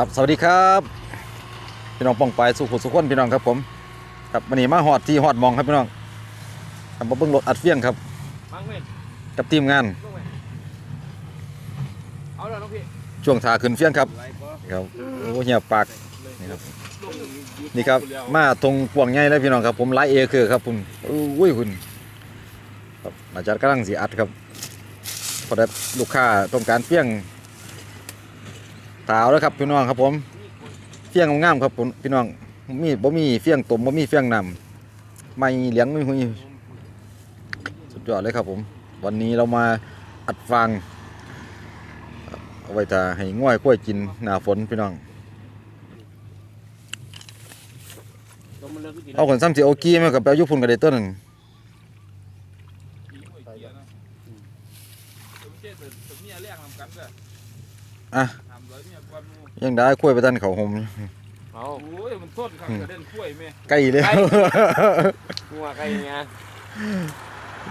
ครับสวัสดีครับพี่น้องป้องไปสุขุสุขคนพี่น้องครับผมครับวันนี้มาฮอดที่ฮอดหมองครับพี่น้องทำมาเบิ้งรถอัดเฟียงครับบังเว้ยกับทีมงานลงไปเอาแล้วน้องพี่ช่วงทาขึ้นเฟียงครับไรก็ครับโอ้เหียปากนี่ครับลงนี่ครับมาตรงปวงใหญ่เลยพี่น้องครับผมไลายเอคือครับคุณอุ้ยคุณครับอาจารย์กำลังสีอัดครับพอได้ลูกค้าต้องการเฟียง ถาวแล้วครับพี่น้องครับผมเฟี้ยงงามครับผมพี่น้องมีบ่มีเฟี้ยงตมบ่มีเฟี้ยงนำไม่เหลียงไม่หุยสุดยอดเลยครับผม วันนี้เรามาอัดฟางครับเอาไว้จะให้ง่อยกล้วยกินหน้าฝนพี่น้องเอาขนซ้ำสิโอกี้มากับแปลยุพุ่นกับเดต้นนั่นอะ ยังได้กล้วยไปตันเขาหมเอาโอ้ยมันโทษครับกระเด็นกล้วยแม่ใกล้เลยงัวใครไง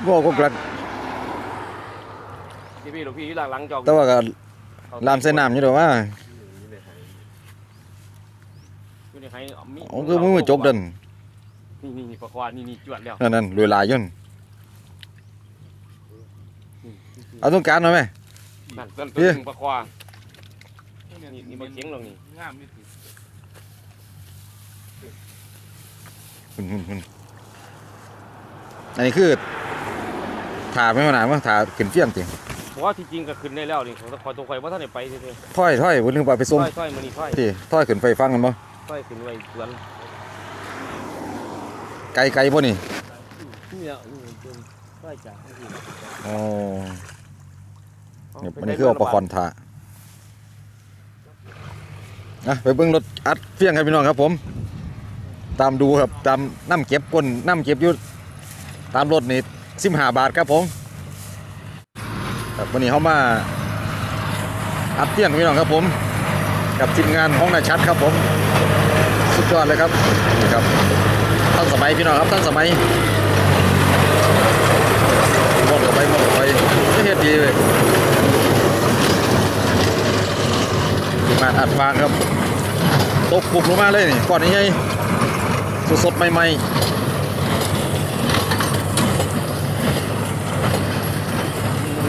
บ่ก็กลัดพี่พี่หลวงพี่หลังหลังจอกแต่ว่าก็ลามใส่น้ำอยู่ดอกว่าอยู่ในไห้มีอ๋อคือมึงไม่จบดันนี่นี่นี่ประควานนี่นี่จวดแล้วนั่นนั่นรวยหลายย่นเอาต้องการหน่อยไหมนั่นต้นเอ๊ะต้นประควานี่ นี่มันเข็งลงนี่งามนี่คุณคุณคุณอันนี้คือถาไม่มาหนามั้งถาขึ้นเฟี้ยงติเพราะว่าที่จริงก็ขึ้นได้แล้วนี่ผมต้องคอยตัวคอยว่าท่านไหนไปเรื่อยถ้อยถ้อยวันนึงไปไปๆส่งค่อยค่อยมือนี่ค่อยติถ้อยขึ้นไฟฟังกันบ่ค่อยขึ้นไว้สวนไกลไกลบ่นี่นี่อะนี่เป็นค่อยจ่าอ๋อเนี่ยอันนี้คืออุปกรณ์ถา อะไปเบิ่งรถอัดเฟี้ยงครับพี่น้องครับผม ตามดูครับตามน้ำเก็บก้นน้ำเก็บยู่ตามรถนี่สิบห้าบาทครับผมครับวันนี้เขามาอัดเตี้ยงพี่น้องครับผม กับทีมงานห้องนายชัดครับผม สุดยอดเลยครับนี่ครับตั้งสมัยพี่น้องครับตั้งสมัยหมองกับไปหมองกับไปไม่เฮ็ดดีเลยมาอัดฟางครับ กปุบลงมาเลยนี่ก่อนนี้ไงสดๆ ใหม่ๆ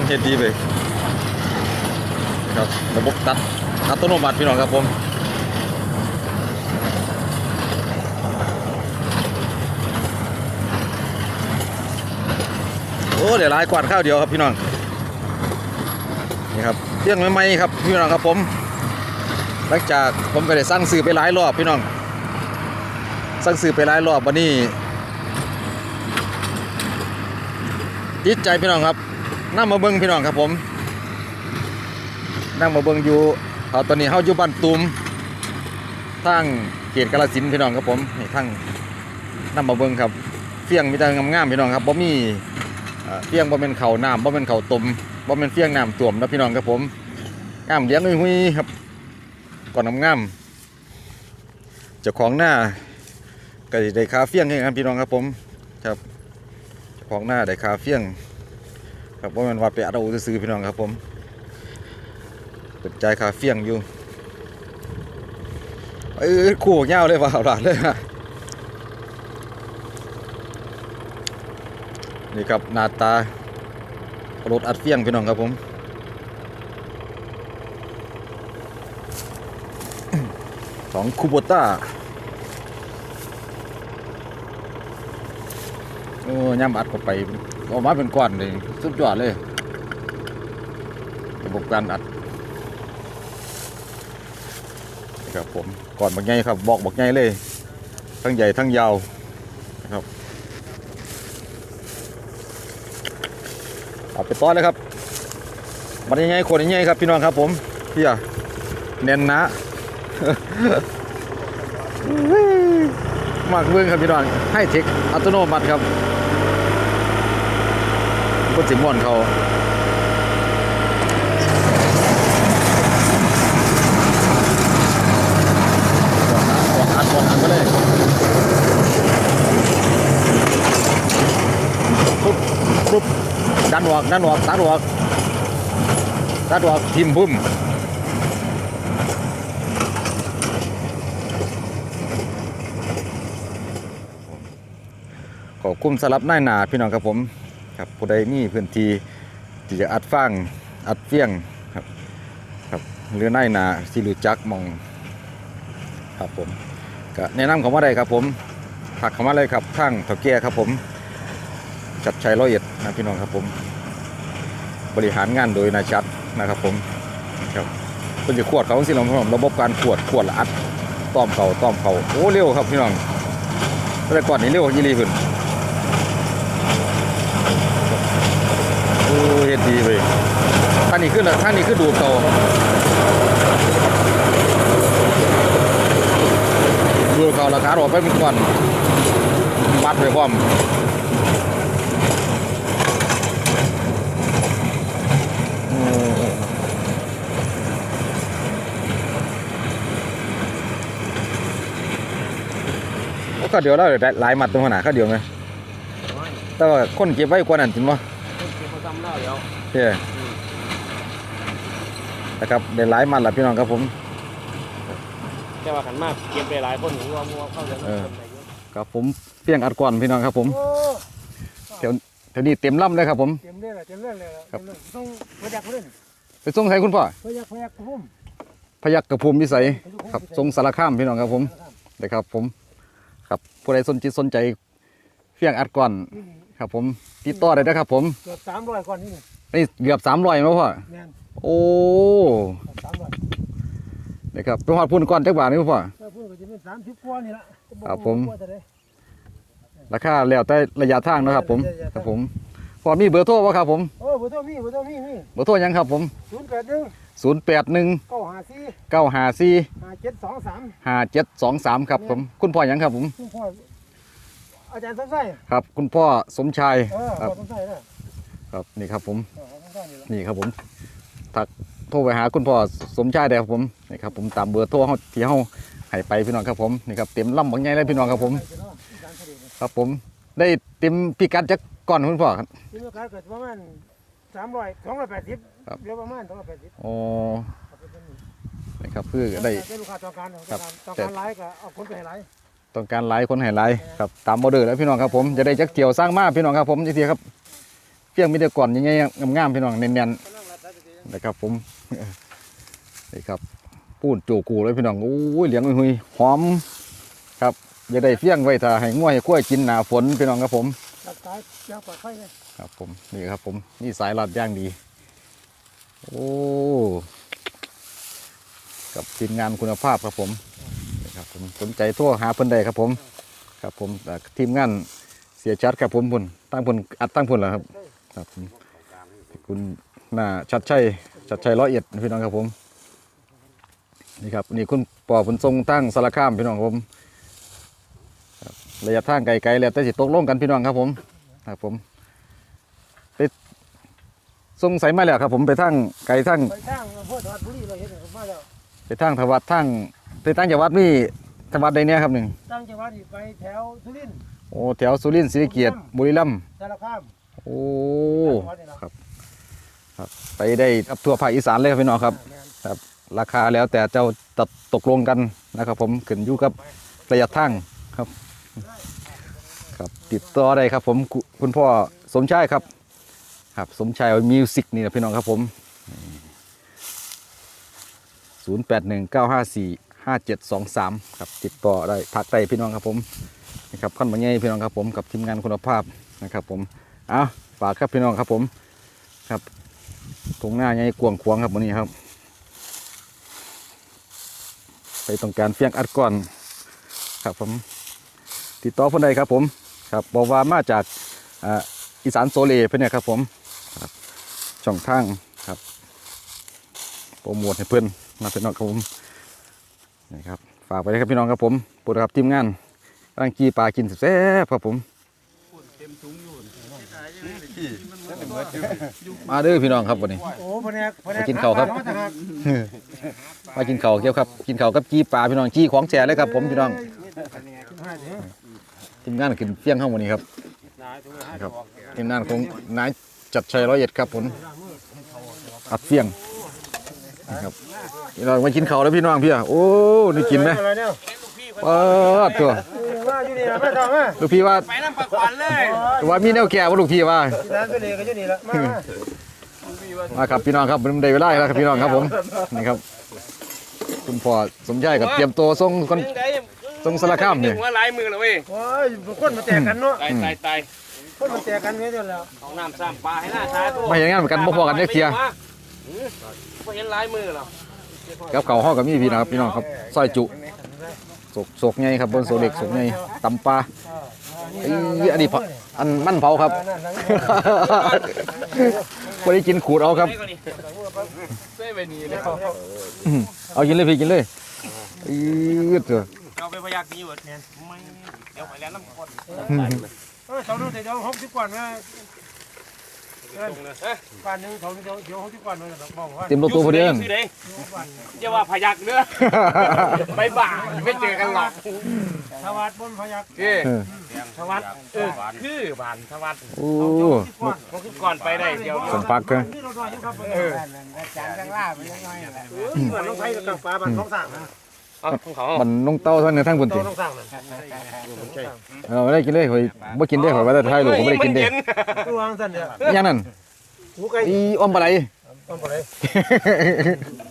เฮ็ดดีเลยครับระบบตัดอัตโนมัติพี่น้องครับผมโอ้เดี๋ยวลายกวาดข้าวเดียวครับพี่น้องนี่ครับเที่ยงใหม่ๆครับพี่น้องครับผม หลังจากผมก็ได้สั่งซื้อไปหลายรอบพี่น้อง สั่งซื้อไปหลายรอบวันนี้ติดใจพี่น้องครับนั่งมาเบิ้งพี่น้องครับผม นั่งมาเบิ้งอยู่เอาตอนนี้เฮาอยู่บ้านตูมทางเขตกาฬสินพี่น้องครับผมนี่ทางนั่งมาเบิ้งครับเฟียงมีแต่งามๆพี่น้องครับบ่มีเอ่เฟียงบ่เป็นเข้าน้ำบ่เป็นเข้าต้มบ่เป็นเฟียงน้ำต้วมนะพี่น้องครับผมงามเลี้ยงหุยๆครับ ก่อนงามๆจ้าของหน้าก็ได้คาเฟียงให้กันพี่น้องครับผมครับของหน้าได้คาเฟียงครับว่ามันว่าไปอัดเอาซื้อพี่น้องครับผมเปิดใจคาเฟียงอยู่เออคู่เงาเลยว่าหลานเลยฮะนี่ครับหน้าตารถอัดเฟียงพี่น้องครับผม ของคูโบต้าโอ้ย่ำอัดเข้าไปออกมาเป็นก้อนเลยสุดยอดเลย ระบบการอัดนะครับผมก่อนบักใหญ่ครับบอกบักใหญ่เลย ทั้งใหญ่ทั้งยาวนะครับเอาไปต้อนเลยครับมันยังไงคนยังไงครับพี่น้องครับผมพี่อะแน่นนะ มากเมืองครับพี่น้องให้เทคอัตโนมัติครับก็สิม่วนเขาก่อนอัก่อนอัดไปเลยปุ๊บปุ๊บดันหวกดันหวกตัดหวกตัดหวกทิมพุ่ม ก็คุ้มสลับนาหนาพี่น้องครับผมครับผู้ใดมีพื้นที่ที่จะอัดฟางอัดเฟี้ยงครับครับหรือนาหนาที่รู้จักมองครับผมก็แนะนำเขามาได้ครับผมถักเขามาเลยครับทางเถาแก่ครับผม จัดชัยร้อยเอ็ดนะพี่น้องครับผม บริหารงานโดยนายชัดนะครับผมครับเป็นจะขวดเขาสิเราผมระบบการขวดขวดละอัดต้อมเขาต้อมเขาโอ้เร็วครับพี่น้องแต่ก่อนนี้เร็วยี่ลีขึ้นโอ้ เฮ็ดดีไปท่างนี้ขึ้นล้วท่างนี้ขึ้นดูดเขาดูดเขาราคาออกไปเป็นก้อนมัดไปพร้อมก็เดียวแล้วได้หลายมัดตรงขนาดก็เดี๋ยวไหมน้แต่ว่าคนเก็บไว้กว่านั้นจริงปะคนเก็บมาซ้ำ แล้วเดี๋ยวเจ้นะครับได้หลายมัดละพี่น้องครับผมแต่ว่าขันมากเก็บได้หลายคนหรือว่ามัวเข้าเดือนเออคนไหนเยอะครับผมเพียงอัดก่อนพี่น้องครับผมโอ้แถวแถวนี้เต็มลำเลยครับผมเต็มเรื่องเลยเต็มเรื่องเลยล่ะครับเต็มเรื่องต้องพยักเล่นไปส่งใครคุณพ่อพยักพยักพุ่มพยักกระภูมิวิสัยครับทรงสารคามพี่น้องครับผมนะครับผม ครับผู้ใดสนจิตสนใจเพียงอัดก่อน ครับผมติดต่อได้นะครับผมเกือบสามร้อยก่อนนี่นี่นี่เกือบสามร้อยมั้งพ่อแม่นโอ้สามร้อยนะครับไปหอดพุ่นก่อนจักบาทนี่พ่อ ถ้าพูดก็จะเป็นสามสิบกว่านี่ละครับผม กว่าเท่าใดราคาแล้วแต่ระยะทางเนาะครับผมครับผมพอมีเบอร์โทรป่ะครับผมโอ้เบอร์โทรมีเบอร์โทรมีมีเบอร์โทรหยังครับผม ศูนย์แปดหนึ่ง081 เก้าห้าสี่954 ห้าเจ็ดสองสาม5723 ครับผม คุณพ่อหยังครับผม คุณพ่อ อาจารย์สมไส้ครับ คุณพ่อสมชายเออครับพ่อสมไส้นะครับนี่ครับผมเออสมไส้นี่ละนี่ครับผมทักโทรไปหาคุณพ่อสมชายได้ครับผมนี่ครับผมตามเบอร์โทรเฮาที่เฮาให้ไปพี่น้องครับผมนี่ครับเต็มลำบางใหญ่เลยพี่น้องครับผม ไปเนาะอาจารย์เสด็จเนี่ยครับผมได้เต็มพิกัดจักก่อนคุณพ่อครับ ที่เมื่อกี้เกิดประมาณสามร้อยสองร้อยแปดสิบครับเรียกประมาณสองร้อยแปดสิบโอ้เอาไปเป็นหนึ่งนี่ครับคือได้ได้ ลูกค้าต้องการครัต้อบงการต้องแต่การไลฟ์ก็เอาคนไปให้ไลฟ์ ต้องการหลายคนให้หลายครับตามออเดอร์แล้วพี่น้องครับผมจะได้จักเที่ยวสร้างมาพี่น้องครับผมจังซี่ครับเพียงมีแต่ก่อนยังไงงามๆพี่น้องแน่นๆนะครับผมนี่ครับปูนโจกูเลยพี่น้องโอ้ยเหลียงหุยหอมครับจะได้เฟี้ยงไว้ถ้าให้ง่วยให้กล้วยกินหนาฝนพี่น้องครับผมสายยาวปลอดภัยเลยครับผมนี่ครับผมนี่สายลัดย่างดี โอ้กับทีมงานคุณภาพครับผม ครับผมสนใจโทั่วหาเพิ่นได้ครับผมครับผมอ่าทีมงานเสียชัดครับผมพุ่นตั้งพุ่นอัดตั้งพุ่นเหรอครับครับผมคุณหน้าชัดชัยชัดชัยร้อยเอ็ดพี่น้องครับผมนี่ครับนี่คุณปอผลทรงตั้งสารคามพี่น้องครับผมครับระยะทางไกลๆแล้วแต่สิตกลงกันพี่น้องครับผมครับผมไปทรงใส่มาแล้วครับผมไปทางไกลทางไปทางอำเภอถวัดบุรีเราเห็นเนี่ยมาแล้วไปทางทวัดทาง ไปทางจังหวัดนี่ทวัดใดเนี่ยครับหนึ่งตั้งจังหวัดนี่ไปแถวสุรินทร์โอ้แถวสุรินทร์ศรีสะเกียรติบุรีรัมย์สารคามโอ้จังหวัดนี่เนาะครับครับ ไปได้ครับทั่วภาคอีสานเลยครับพี่น้องครับแม่นครับ ราคาแล้วแต่เจ้าตัดตกลงกันนะครับ ผมขึ้นอยู่กับระยะทางครับ ครับติดต่อได้ครับ ผมคุคุณพ่อสมชายครับ ครับสมชายมิวสิกนี่นะพี่น้องครับผมศู นย์แปดหนึ่งเก้าเจ็ดสองสามครับติดต่อได้ทักได้พี่น้องครับผมนะครับขั้นบันไงพี่น้องครับผมกับทีมงานคุณภาพนะครับ ผมเอาฝากครับพี่น้องครับผมครับตรงหน้าใหญ่กวางขวางครับวันนี้ครับ ไปต้องการเฟียงอัดก่อนครับผมติดต่อคนใดครับผมครับบอกว่ามาจากอีสานโซเลเพื่อนเนี่ยครับผมครับช่องทางครับโปรโมทให้เพื่อนมาเป็นน้องครับผม นี่ครับ ฝากไปเลยครับพี่น้องครับผมปรดครับทีมงานกำลังกีปลากินแซ่บครับผมมาเด้อพี่น้องครับวันนี้โอ้แผนกแผนไปกินข้าครับมากินเข้าเกี่ยวครับ กินเข้ากับจีปลาพี่น้องจีของแฉเลยครับผมพี่น้องทีมงานกินเฟี้ยงข้างวันนี้ครับครับทีมงานของนายจัดชัยร้อยเอ็ดครับผมอัดเฟี้ยงนะครับ นี่เรามากินข้าวแล้วพี่น้องพี่อะโอ้นี่กินไหมอะไรเนี่ยเปิดตัวเออว่าอยู่นี่ละมาทำมาลูกพี่ว่าไปน้ำปลาควันเลยว่ามีแนวแก่ว่าลูกพี่ว่าที่ร้านตัวนี้ก็อยู่นี่ละมามามาครับพี่น้องครับมันได้เวลาแล้วครับพี่น้องครับผมนี่ครับ คุณพ่อสมชายกับเตรียมตัวส่งคนทรงสารคามเนี่ยหัวลายมือเลยเว้ยโอ้ยคนมาแตกกันเนาะตายตายตายคนมาแตกกันไว้เดี๋ยวแล้วเอาน้ำซ้ำปลาให้หน้าชาตัวมาอย่างงั้นเหมือนกันบ่พอกันได้เคลียร์พอเห็นลายมือเหรอ กับเขาวห้องกับมีพี่นะครับพี่น้องครับซอยจุสกสกไงครับบนโซเล็กสกไงตำปลาไอ้อันนี้เผาอันมันเผาครับพอได้กินขูดเอาครับ เส้ไปนี่เลยอื้อเอากินเลยพี่กินเลยอืดเถอะเอาไปพยักนี้หมดไม่เดี๋ยวไปแล้วน้ำข้นเออเขาดูแต่เดี๋ยวหกสิบกว่านะ ตรงเลยเฮ้ยป่านหนึงเขาเดี๋ยวเดี๋ยวหกสิบกว่านะบอกว่าเต็มรถตัวพอดียู่สิเด้อย่าว่าพยักเนื้อไปบ่าไม่เจอกันหรอกทวัดบนพยักเอ้ยเออทวัดเออคือบานทวัดโอ้มันคือก่อนไปได้เดี๋ยวสมพักกันนี่เราหน่อยครับเออจานข้างล่างมันยังน้อยแหละเหมือนน้องไทยกับปลาบันท้องสั่งนะ เอาของเขามันลงเต้าเท่านั้นทั้งคนติท้องสั่งนะเอาไม่ได้กินเลยข่อยบ่กินได้ข่อยว่าแต่ไทยลูกก็ไม่ได้กินได้ตัววางสั่นเนี่ยอย่างนั้นหูไก่อีอ้อมปลาไหลต้นปลาไหล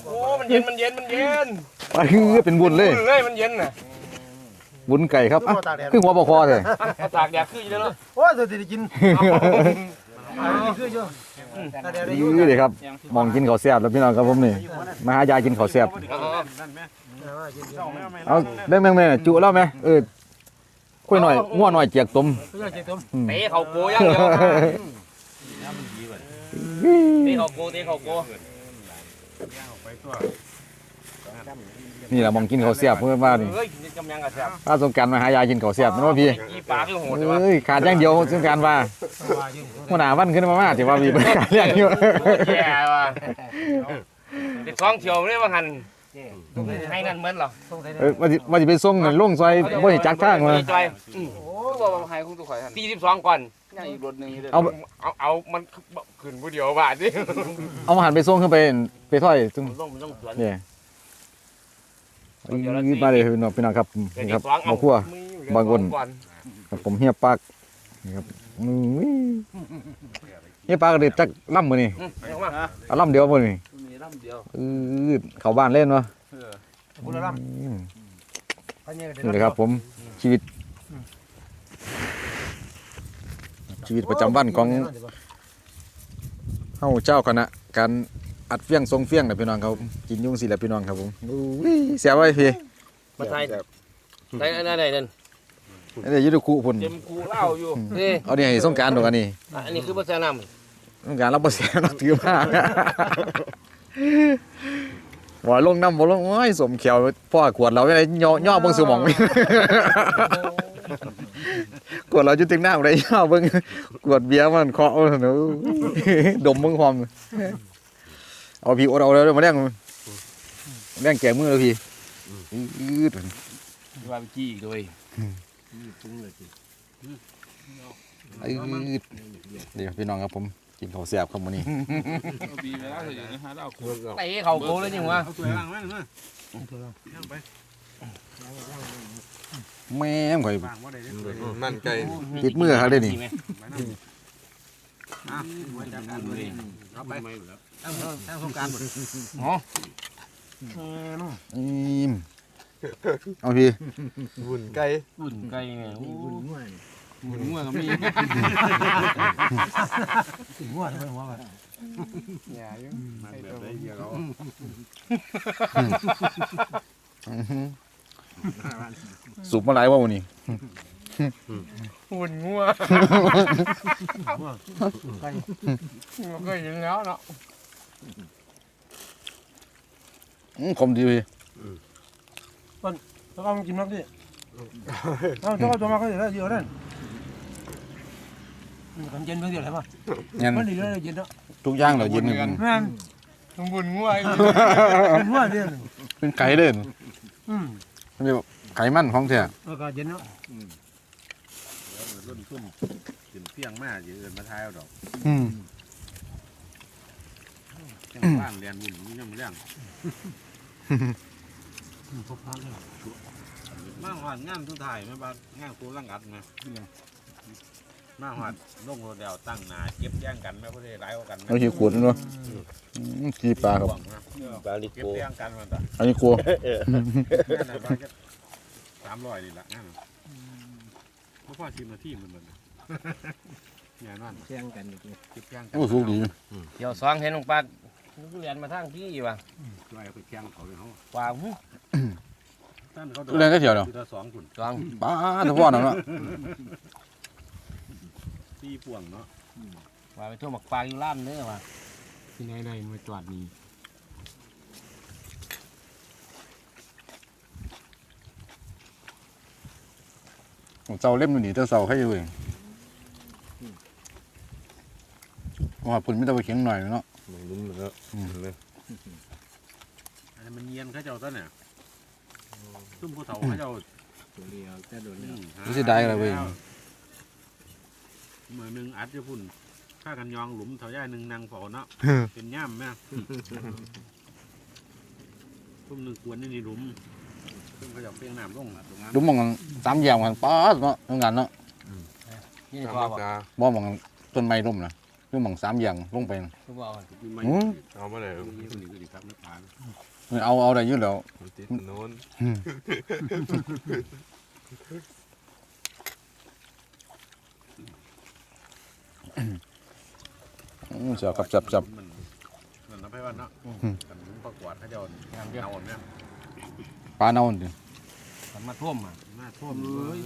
โอ้มันเย็นมันเย็นมันเย็นปลาคือเป็นบุญเลยเลยมันเย็นน่ะบุญไก่ครับอะคือหัวปลาคอเลยเอาตากแดดคืออยู่แล้วเนาะโอ้ยตัวที่กินอันนี้คือเยอะแต่เดี๋ยวได้ยุ่งนี่เลยครับมองกินข้าวแซ่บแล้วพี่น้องครับผมนี่มาหายายกินข้าวแซ่บ เอาแบ่งๆแม่จุแล้วไหมเออคุยหน่อยง่วหน่อยเจียกตุ่มเพื่อจะต้มเตะเขาโกย่างเดียวเตะเขาโกเตะเขาโกนี่แหละมองกินข้าวแซ่บเพื่อนว่านี่เฮ้ยกำยังกับแซ่บถ้าสงกรารมาหายายกินข้าวแซ่บมันว่าพี่อีปลาคือโหดใช่ปะเอ้ยขาดอย่างเดียวสงกรารว่าหัวหน้าวันขึ้นมามาที่ว่ามีประกาศอย่างเดียวแย่ว่ะเด็กท้องเที่ยวไม่ได้ว่าหัน ให้นั่นเหมือนเหรอเออว่าสิว่าสิไปส่งนั่นลงซอยบ่เห็นจักทางมาจอยโอ้บอกว่าใครคงตัวข่อยทันตีสิบสองก่อนยังอีกรถหนึงอยู่เด้อเอาเอาเอามันขึ้นผู้เดียวบาทนี่เอามาหันไปส่งขึ้นไปไปถ้อยซึ่งต้องต้องสวนเนี่ยยืดมาเลยพี่น้องพี่น้องครับนี่ครับหมอครัวบางคนครับผมเฮียปากนี่ครับอื้อเฮียปากเด็ดจักล่ำมือนี่เอาล่ำเดียวมือนี่มี ลำเดียวอือเขาบ้านเล่นวะบุรีรัมย์อืมพันเยนี่เลยครับผมชีวิต ชีวิตประจำวันของเฮาเจ้าคณะการอัดเฟี้ยงทรงเฟี้ยงนะพี่น้องครับกินยุ่งสิแหละพี่น้องครับผมอุ้ยเสียไว้พี่มาไทยได้ได้ได้นั่นอันนี้อยุทธคูพุ่นเต็มคูเล่าอยู่นี่เอานี่ให้สงกรารดอกอันนี้อันนี้คือภาษานสงกรารเราบ่เสียเราถือมา บ่ลงน้ำบ่ลงโอ้ยสมเขียวพ่อขวดเราไม่ได้ย่อย่อเบิ่งสมองกวดเราจะถึงหน้าบ่ได้ย่อเบิ่งกวดเบียร์มันเคาะเอาหนูดมเบิ่งความเอาพี่อดเอาแล้วมาแรงแรงแก่มือแล้วพี่อืดำว่าไปจี้ด้วยอืดเดี๋ยวพี่น้องครับผม กินข้าวแซ่บครับมื้อนี้ปีเวลาเธออย่างนี้ฮะเราคุยเตะเขาโกเลยจริงวะแม่มข่อยนั่นไก่ติดมือครับเด้นี่อืมเอาพี่บุญไก่บุญไก่ไงบุญ งัวก็มีหัวทำไมหัววะอื้อหือสุกมาหลายว่าวันนี้บุญงัวมันก็ยินแล้วเนาะอื้อคมดีพี่แล้วก็กินน้ำดิเอาเจ้าตัวมาก็เดี๋ยวเยอะนั่น มันเย็นเพิ่งเดียวเลยป่ะงั้นมันดีเลยเย็นเนาะทุกอย่างเราเย็นกันแม่นบุญงัวเป็นหัวเดียวเป็นไก่เด่นอืมมันเป็นไขมันของแท้แล้วก็เย็นเนาะรุ่นซุ่มกินเพียงมากอยู่เอินมาทายเอาดอกอืมเพียงบ้านเรียนบุญนี่ยังเรื่องพบพักเลยรมาหอดงานทุกถ่ายไหมบ้านงานครูร่างอัดไหม มาหอดลงรถเดียวตั้งหนาเก็บแย่งกันไหมเขาได้ร้ายกว่ากันไหมเอาขี้ขวดเนาะอืมขี้ปลาครับห่วงนะปลาลิเก็บโกแย่งกันมันต่ะอันนี้ครัวงานไหนบ้างจะสามร้อยนี่ละงานเพราะพ่อชิมมาที่มันมันงานนั่นเชียงกันอีกเก็บแย่งกัโอ้สูงดีเดี๋ยวสองเห็นลงปลาเรียนมาทางที่ว่ะช่วยเอาไปแข่งเขาเลยเขาปลาหูตั้นเขาเรื่องก็เถียวเนาะคือสองคุณสองปลาทุกพ่อนั่นเนาะ ตีป่วงเนาะปลาไปทั่วหมักปลาอยู่ล้านเนื้อว่ะที่ไหนได้มาจอดนี่เจ้าเล่มอยู่นี่เจ้าเสาให้อยู่เองว่าพุ่นไม่ต้องไปเขียงหน่อยเนาะลุ้มเลยอันนี้มันเยียนเขาเจ้าต้นเนี่ยซุ่มผู้เฒ่าเขาเจ้าตัวเดียวจะโดนอืมหาไม่ใช่ได้อะไรเว้ย มือหนึ่งอัดจะพุ่นข้ากันยองหลุมเถาย่ายหนึ่งนางเฝ้าเนาะเป็นย่ำแม่ทุ่มหนึ่งควรนี่นี่หลุมซึ่งเขาจะเปรี้ยงน้ำลงน่ะตรงนั้นดูมองกันสามแยกกันป้าดเนาะทำงานเนาะนี่พอบอกบ่มองต้นไม้ร่มนะดูมองสามแยกลงไปนะคือบอกไม่อืมเอามาเลยนี่คนนี้ก็ดีครับนักปลาเอาเอาได้อยืดแล้วติดโน้น อืม เสียวกับจับจับมันมันนับให้ว่าเนาะอืมกันประกวดเขาเจ้างานเดียวเอาเนี่ยปลาเน่าดิมันมาท่วมอะมาท่วมเลย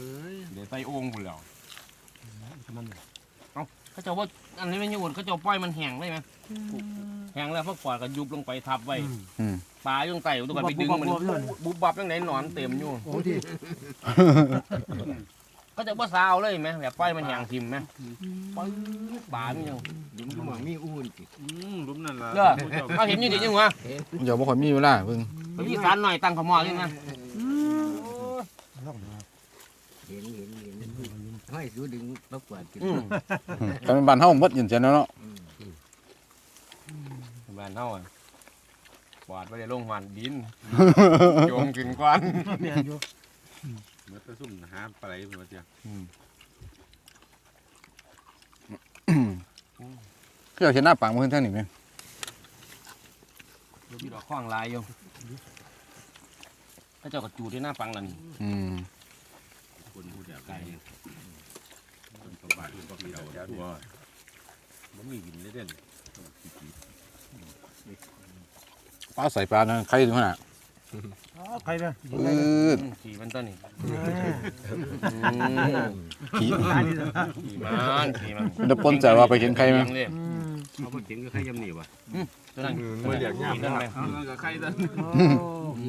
เดี๋ยวใส่โอ่งพุ่นแล้วมันเอ้าเขาเจะว่าอันนี้ไม่ยุ่งเขาเจะปล่อยมันแห้งได้ไหมแห้งแล้วพวกปอดก็ยุบลงไปทับไว้อืมปลาอยู่ตรงไต่ตัวกันไปดึงมันบุบบับยังไหนหนอนเต็มอยู่โอ้ที่ ก็จะว่าซาวเลยไหมแบบปล่อยมันแห้งทิมไหมปื๊ดปลาไม่ยังดุมดุมมีอุ่นจิอืมหลุมนั่นล่ะเด้อเขาเห็นอยู่เดี๋ยวยังวะเดี๋ยวบ่ค่อยมีเวลาเพิ่งพี่สารหน่อยตั้งขมอเลยนะเห็นเห็นเห็นให้สูดึงประกวดกินอืมกำเป็นบ้านเฮาหมดยินเสียแล้วเนาะบ้านเท่าอะปอดไปได้ลงหันดินโยงกินกวนเนี่ยอยู่เห มื่อนไปซุ่มหาปลาไหลเหมือนเดียวคือเอาเห็นหน้าปากมือท่านนี่ไหมมีดอกข้างลายอยู่ถ้าเจ้ากระจูดที่หน้าปังนั่นอืมคนผู้เดียวไก่คนสบายคนเดียวตัวมันมีกินได้เด่นปลาใส่ปลานะใครถึงขนาด ใครเนี่ยอืดขี่มันต้นนี่ขี้ขี่มันขี่มันเดี๋ยวปนใจว่าไปเห็นใครไหมเลี้ยง เอาไปถึงก็ใครยำหนีวะตัวนั้นไม่อยากย่ำนั่นไปเอาแล้วก็ใครตัน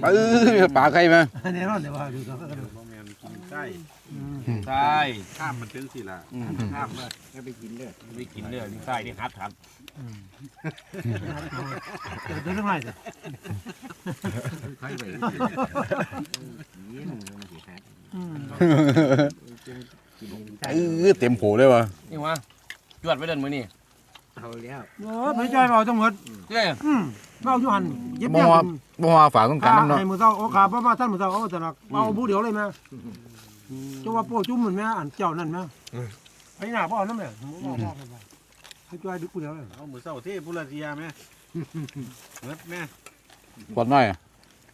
ปลาเอ้ยปลาใครไหมแน่นอนเดี๋ยวว่าดูเขาก็ดูบ่แม่นกินไส้ใช่ข้ามมันถึงสิล่ะอืมข้ามเลยก็ไปกินด้วยไม่กินเด้อลิ้นใต้ที่ฮัดครับเดี๋ยวเรื่องอะไรสิใครไปยิ้มมันสิครับกินใช่เออเต็มโผเลยวะนี่วะจวดไปเดินมือนี่ เอาแล้วโอ้ไม่ใจเราจังหวัดเจ้ยอืมเราอยู่หันเย็บบ่แย่งว่ากันบ่ว่าฝากต้องการขาน้ำเนาะให้มือเศร้าโอ้ขาพ่อมาท่านมือเศร้าโอ้แต่ละเอาผู้เดียวเลยแม่จะว่าโป้จุ่มเหมือนแม่อันเจ้านั่นแม่ไปหน้าพ่อนั่นแม่ให้ช่วยดูผู้เดียวเลยเอามือเศร้าเทพุระเทียไหมเม็ดแม่ปวดน้อยอะ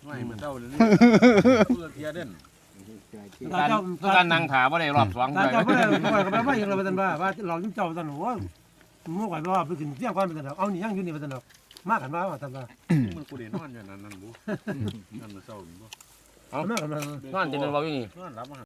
ไม่มือเศร้าเลยนี่พุระเทียเด่นการการนั่งถาว่าได้รอบสองตาเลยเจ้าเพื่อนไปกับแม่ยังเราเป็นบ้าว่าเราจิ้มเจ้าเป็นหัว มั่วกันว่าไปถึงเที่ยงวันเป็นเอานี่ยังอยู่นี่เป็นมากกันว่าว่าทำว่ามันกูเด่นนอนอยู่นั่นนั่นบุนั่นมือเศร้าอยู่บ่มากกันมานั่นจะเป็นเราอยู่นี่ นอนรับมา